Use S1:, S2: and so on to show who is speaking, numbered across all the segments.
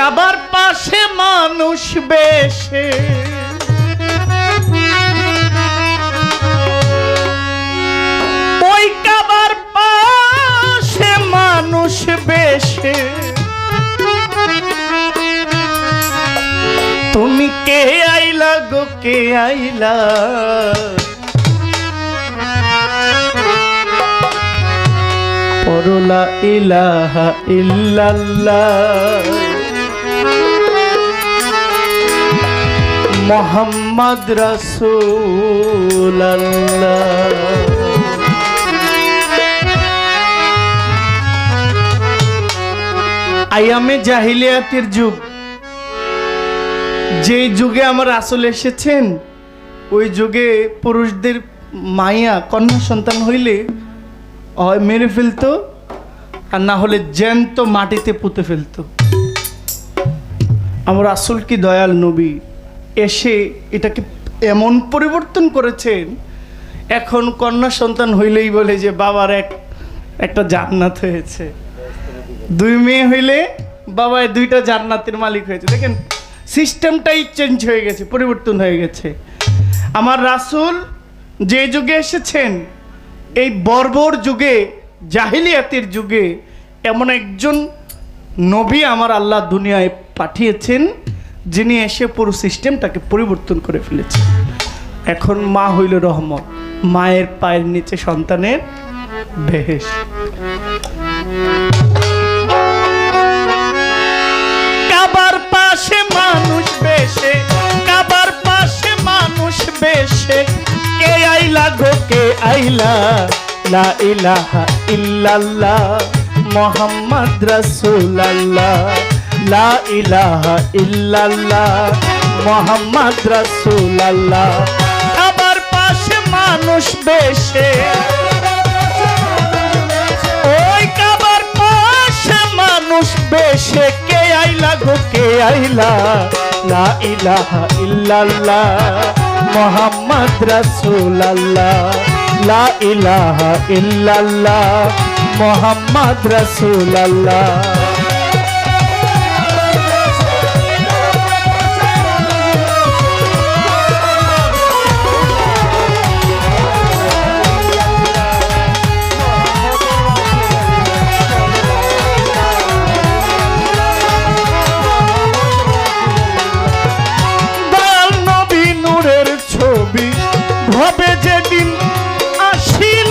S1: কাবার পাশে মানুষ বেশে। ওই কাবার পাশে মানুষ বেশে। তুমি কে আইলা গো, কে আইলা? পরলা ইলাহা ইল্লাল্লাহ। মোহাম্মদ রসুল্লাহ আয়ামে জাহিলিয়াতের যুগ। যে যুগে আমার আসল এসেছেন, ওই যুগে পুরুষদের মাইয়া কন্যা সন্তান হইলে হয় মেরে ফেলতো, আর না হলে জ্যান্ত মাটিতে পুঁতে ফেলতো। আমার আসল কি দয়াল নবী? এসে এটাকে এমন পরিবর্তন করেছেন এখন কন্যা সন্তান হইলেই বলে যে বাবার এক, একটা জান্নাত হয়েছে। দুই মেয়ে হইলে বাবায় দুইটা জান্নাতের মালিক হয়েছে। দেখেন সিস্টেমটাই চেঞ্জ হয়ে গেছে, পরিবর্তন হয়ে গেছে। আমার রাসূল যে যুগে এসেছেন, এই বর্বর যুগে, জাহিলিয়াতের যুগে, এমন একজন নবী আমার আল্লাহ দুনিয়ায় পাঠিয়েছেন যিনি এসে পুরো সিস্টেমটাকে পরিবর্তন করে ফেলেছে এখন মা হইল রহমত, মায়ের পায়ের নিচে সন্তানের বেহেশ। কাবার পাশে মানুষ বেশে, কাবার পাশে মানুষ বেশে। কে আইলা গো, কে আইলা? লা ইলাহা ইল্লাল্লাহ, মোহাম্মদ রাসূলুল্লাহ। লা ইলাহা ইল্লাল্লাহ মোহাম্মদ রাসূলুল্লাহ। কাবার পাশে মানুষ বেশে। ওই কাবার পাশে মানুষ বেশে। কে আইলা গো, কে আইলা? লা ইলাহা ইল্লাল্লাহ মোহাম্মদ রাসূলুল্লাহ। লা ইলাহা ইল্লাল্লাহ মোহাম্মদ রাসূলুল্লাহ। ভবে যেদিন আসিল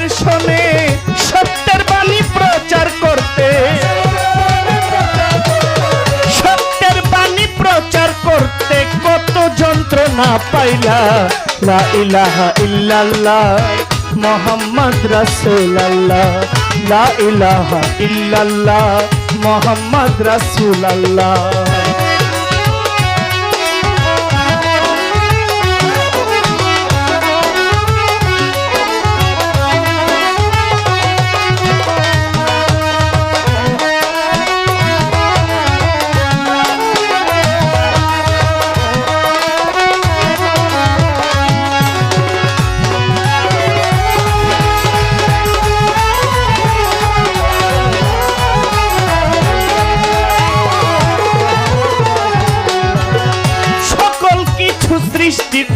S1: দর্শনে সত্যের বাণী প্রচার করতে। সত্যের বাণী প্রচার করতে কত যন্ত্রণা পাইলা। লা ইলাহা ইল্লাল্লাহ, মোহাম্মদ রাসূলুল্লাহ। লা ইলাহা ইল্লাল্লাহ, মোহাম্মদ রাসূলুল্লাহ।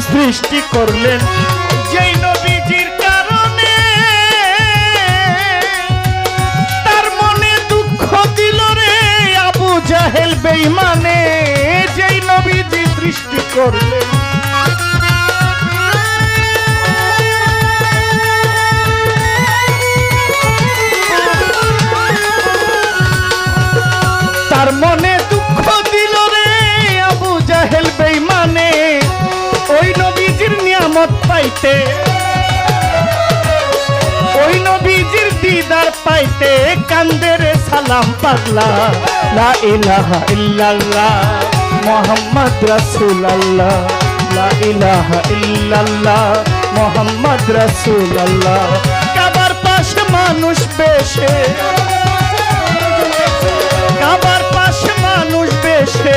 S1: সৃষ্টি করলেন। যেই নবীজির কারণে তার মনে দুঃখ দিল রে আবু জাহেল বেঈমানে। যেই নবীজি সৃষ্টি করলেন পাইতে। ওই নবীজির দিদার পাইতে কান্দে রে সালাম পাগলা। লা ইলাহা ইল্লাল্লাহ, মোহাম্মদ রাসূলুল্লাহ। লা ইলাহা ইল্লাল্লাহ, মোহাম্মদ রাসূলুল্লাহ। কাবার পাশে মানুষ বেশে কাবার পাশে মানুষ বেশে